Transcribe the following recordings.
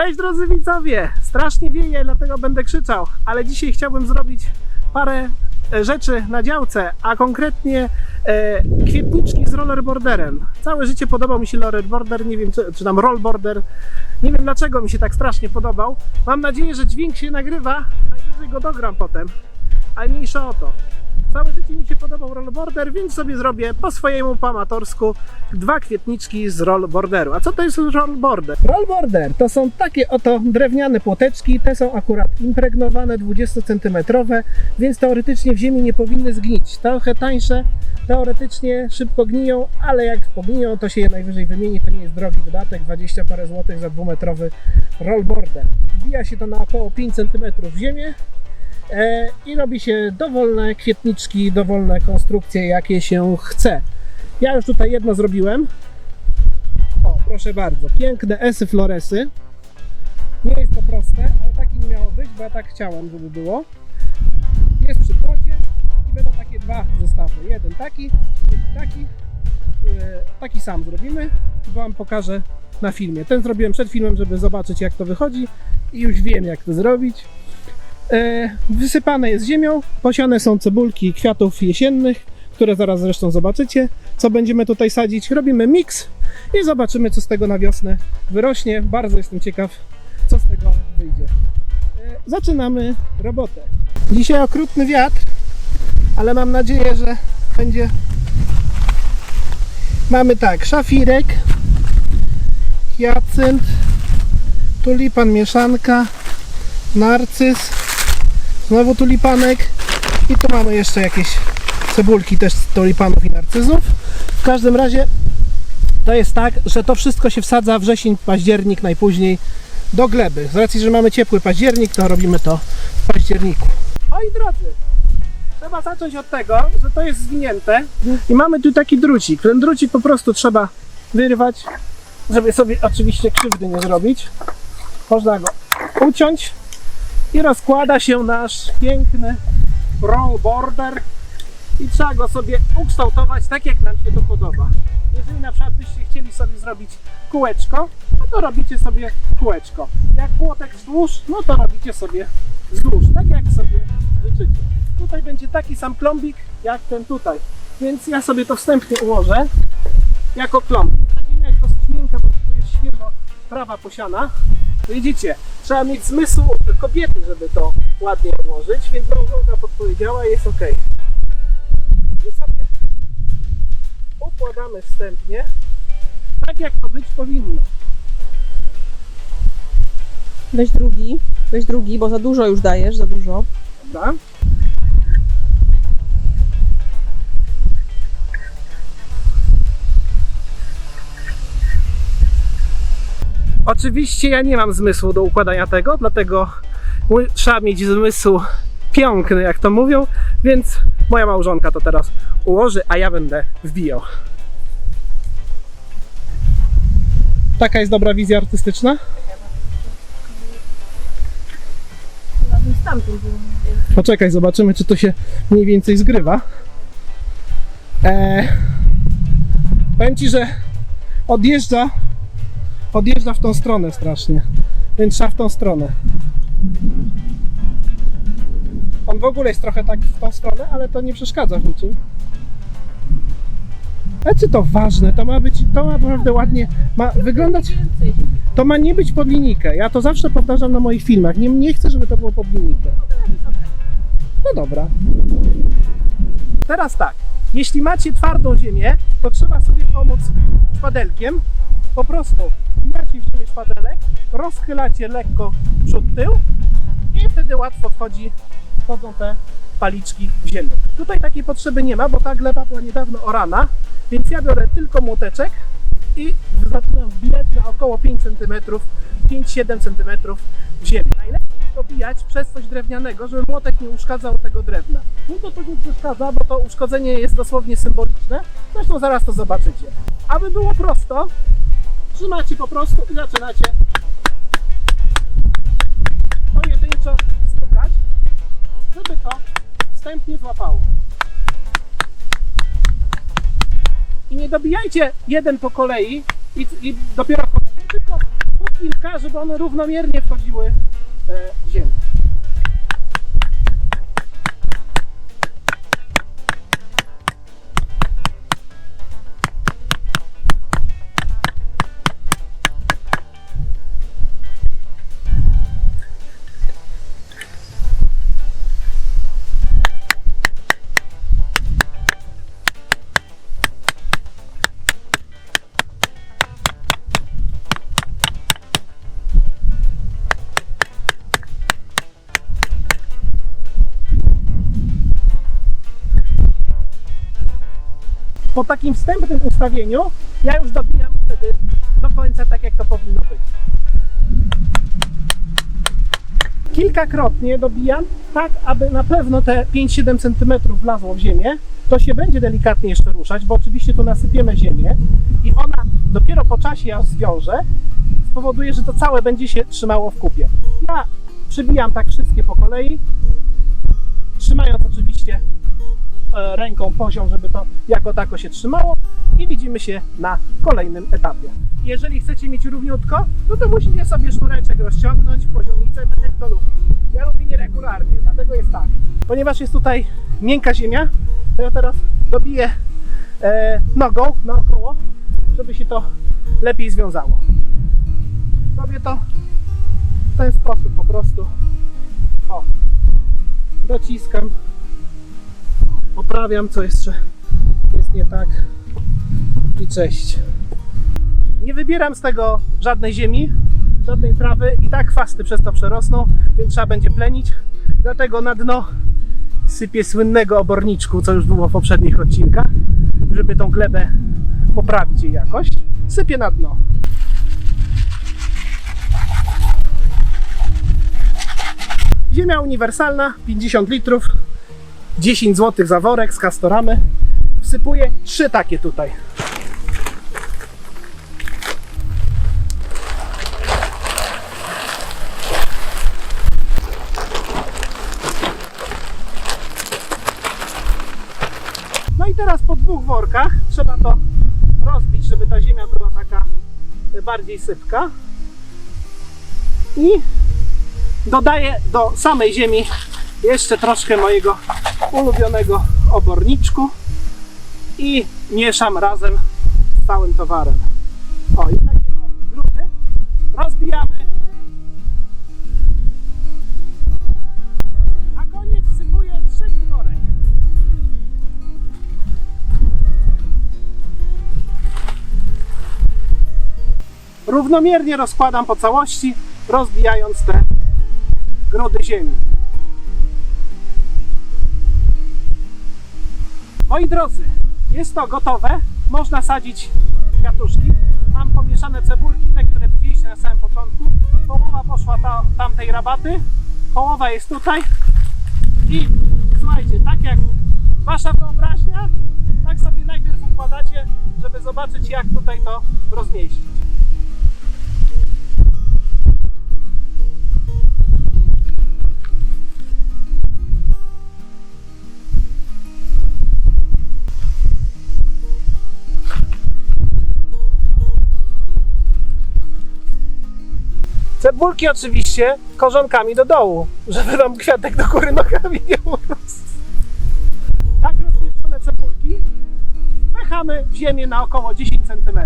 Cześć drodzy widzowie! Strasznie wieje, dlatego będę krzyczał, ale dzisiaj chciałbym zrobić parę e, rzeczy na działce, a konkretnie e, kwietniczki z rollerboarderem. Całe życie podobał mi się rollerboarder, nie wiem czy, czy tam rollboarder. Nie wiem dlaczego mi się tak strasznie podobał. Mam nadzieję, że dźwięk się nagrywa, najwyżej go dogram potem, ale mniejsza o to. Całe życie mi się podobał rollboarder, więc sobie zrobię po swojemu, po amatorsku dwa kwietniczki z rollboarderu. A co to jest rollboarder? Rollboarder to są takie oto drewniane płoteczki, te są akurat impregnowane 20 cm, więc teoretycznie w ziemi nie powinny zgnić. Trochę tańsze, teoretycznie szybko gniją, ale jak pogniją, to się je najwyżej wymieni, to nie jest drogi wydatek, 20 parę złotych za dwumetrowy rollboarder. Wbija się to na około 5 cm w ziemię, i robi się dowolne kwietniczki, dowolne konstrukcje, jakie się chce. Ja już tutaj jedno zrobiłem. O, proszę bardzo, piękne esy floresy. Nie jest to proste, ale takie nie miało być, bo ja tak chciałem, żeby było. Jest przy płocie i będą takie dwa zestawy. Jeden taki, drugi taki. E, Taki sam zrobimy i Wam pokażę na filmie. Ten zrobiłem przed filmem, żeby zobaczyć jak to wychodzi i już wiem jak to zrobić. E, Wysypane jest ziemią, posiane są cebulki kwiatów jesiennych, które zaraz zresztą zobaczycie. Co będziemy tutaj sadzić? Robimy miks i zobaczymy, co z tego na wiosnę wyrośnie. Bardzo jestem ciekaw, co z tego wyjdzie. E, Zaczynamy robotę. Dzisiaj okrutny wiatr, ale mam nadzieję, że będzie. Mamy tak, szafirek, hiacynt, tulipan mieszanka, narcyz, Znowu tulipanek. I tu mamy jeszcze jakieś cebulki też z tulipanów i narcyzów. W każdym razie to jest tak, że to wszystko się wsadza wrzesień, październik najpóźniej do gleby. Z racji, że mamy ciepły październik, to robimy to w październiku. Oj drodzy, trzeba zacząć od tego, że to jest zwinięte i mamy tu taki drucik. Ten drucik po prostu trzeba wyrwać, żeby sobie oczywiście krzywdy nie zrobić. Można go uciąć i rozkłada się nasz piękny roll border i trzeba go sobie ukształtować tak jak nam się to podoba. Jeżeli na przykład byście chcieli sobie zrobić kółeczko, no to robicie sobie kółeczko. Jak płotek wzdłuż, no to robicie sobie wzdłuż, tak jak sobie życzycie. Tutaj będzie taki sam klombik jak ten tutaj, więc ja sobie to wstępnie ułożę jako klombik. Ziemia jest dosyć miękka, bo tu jest świeżo trawa posiana. Widzicie, trzeba mieć zmysł kobiety, żeby to ładnie ułożyć, więc małżonka podpowiedziała i jest ok. I sobie układamy wstępnie, tak jak to być powinno. Weź drugi, weź drugi, bo za dużo już dajesz, za dużo. Prawda? Oczywiście ja nie mam zmysłu do układania tego, dlatego trzeba mieć zmysł piękny, jak to mówią, więc moja małżonka to teraz ułoży, a ja będę wbijał. Taka jest dobra wizja artystyczna? Poczekaj, zobaczymy, czy to się mniej więcej zgrywa. Eee, powiem Ci, że odjeżdża, odjeżdża w tą stronę strasznie, więc trzeba w tą stronę. On w ogóle jest trochę tak w tą stronę, ale to nie przeszkadza w niczym. Czy to ważne? To ma być, to ma naprawdę ładnie, ma wyglądać, to ma nie być pod linijkę. Ja to zawsze powtarzam na moich filmach. Nie, nie chcę, żeby to było pod linijkę. No dobra. Teraz tak. Jeśli macie twardą ziemię, to trzeba sobie pomóc szpadelkiem. Po prostu wbijacie w ziemię szpadelek, rozchylacie lekko przód tył i wtedy łatwo wchodzi, wchodzą te paliczki w ziemię. Tutaj takiej potrzeby nie ma, bo ta gleba była niedawno orana, więc ja biorę tylko młoteczek i zaczynam wbijać na około 5 cm, 5-7 cm w ziemię. Najlepiej to bijać przez coś drewnianego, żeby młotek nie uszkadzał tego drewna. No to to nie przeszkadza, bo to uszkodzenie jest dosłownie symboliczne. Zresztą zaraz to zobaczycie. Aby było prosto, trzymacie po prostu i zaczynacie pojedynczo stukać, żeby to wstępnie złapało. I nie dobijajcie jeden po kolei i, i dopiero tylko po kilka, żeby one równomiernie wchodziły e, w ziemię. Po takim wstępnym ustawieniu ja już dobijam wtedy do końca tak jak to powinno być. Kilkakrotnie dobijam tak, aby na pewno te 5-7 cm wlazło w ziemię. To się będzie delikatnie jeszcze ruszać, bo oczywiście tu nasypiemy ziemię i ona dopiero po czasie jak zwiąże spowoduje, że to całe będzie się trzymało w kupie. Ja przybijam tak wszystkie po kolei, trzymając oczywiście ręką poziom, żeby to jako tako się trzymało i widzimy się na kolejnym etapie. Jeżeli chcecie mieć równiutko, no to musicie sobie sznureczek rozciągnąć, poziomicę, tak jak to lubi. Ja lubię nieregularnie, dlatego jest tak. Ponieważ jest tutaj miękka ziemia, to ja teraz dobiję e, nogą naokoło, żeby się to lepiej związało. Robię to w ten sposób po prostu. O, dociskam poprawiam, co jeszcze jest nie tak i cześć. Nie wybieram z tego żadnej ziemi, żadnej trawy i tak chwasty przez to przerosną, więc trzeba będzie plenić. Dlatego na dno sypię słynnego oborniczku, co już było w poprzednich odcinkach, żeby tą glebę poprawić jej jakość. Sypię na dno. Ziemia uniwersalna, 50 litrów, 10 zł za worek z kastoramy. Wsypuję trzy takie tutaj. No i teraz po dwóch workach trzeba to rozbić, żeby ta ziemia była taka bardziej sypka. I dodaję do samej ziemi jeszcze troszkę mojego ulubionego oborniczku i mieszam razem z całym towarem. O, i takie o, grudy rozbijamy. Na koniec wsypuję trzeci worek. Równomiernie rozkładam po całości, rozbijając te grudy ziemi. Moi drodzy, jest to gotowe. Można sadzić kwiatuszki. Mam pomieszane cebulki, te, które widzieliście na samym początku. Połowa poszła ta, tamtej rabaty, połowa jest tutaj. I słuchajcie, tak jak wasza wyobraźnia, tak sobie najpierw układacie, żeby zobaczyć jak tutaj to rozmieścić. Cebulki oczywiście korzonkami do dołu, żeby wam kwiatek do góry nogami nie urósł. Tak rozmieszczone cebulki pchamy w ziemię na około 10 cm.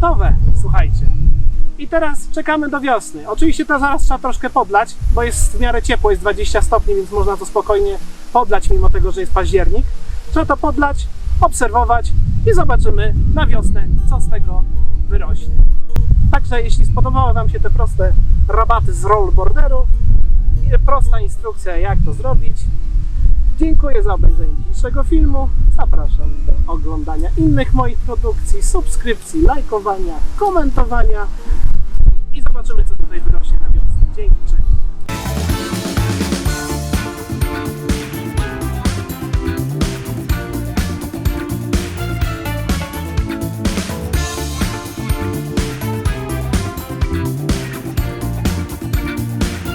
Gotowe, słuchajcie. I teraz czekamy do wiosny. Oczywiście to zaraz trzeba troszkę podlać, bo jest w miarę ciepło, jest 20 stopni, więc można to spokojnie podlać, mimo tego, że jest październik. Trzeba to podlać, obserwować i zobaczymy na wiosnę, co z tego wyrośnie. Także jeśli spodobały Wam się te proste rabaty z rollboarderu, prosta instrukcja, jak to zrobić, Dziękuję za obejrzenie dzisiejszego filmu. Zapraszam do oglądania innych moich produkcji, subskrypcji, lajkowania, komentowania i zobaczymy, co tutaj wyrośnie na wiosnę. Dzięki, cześć.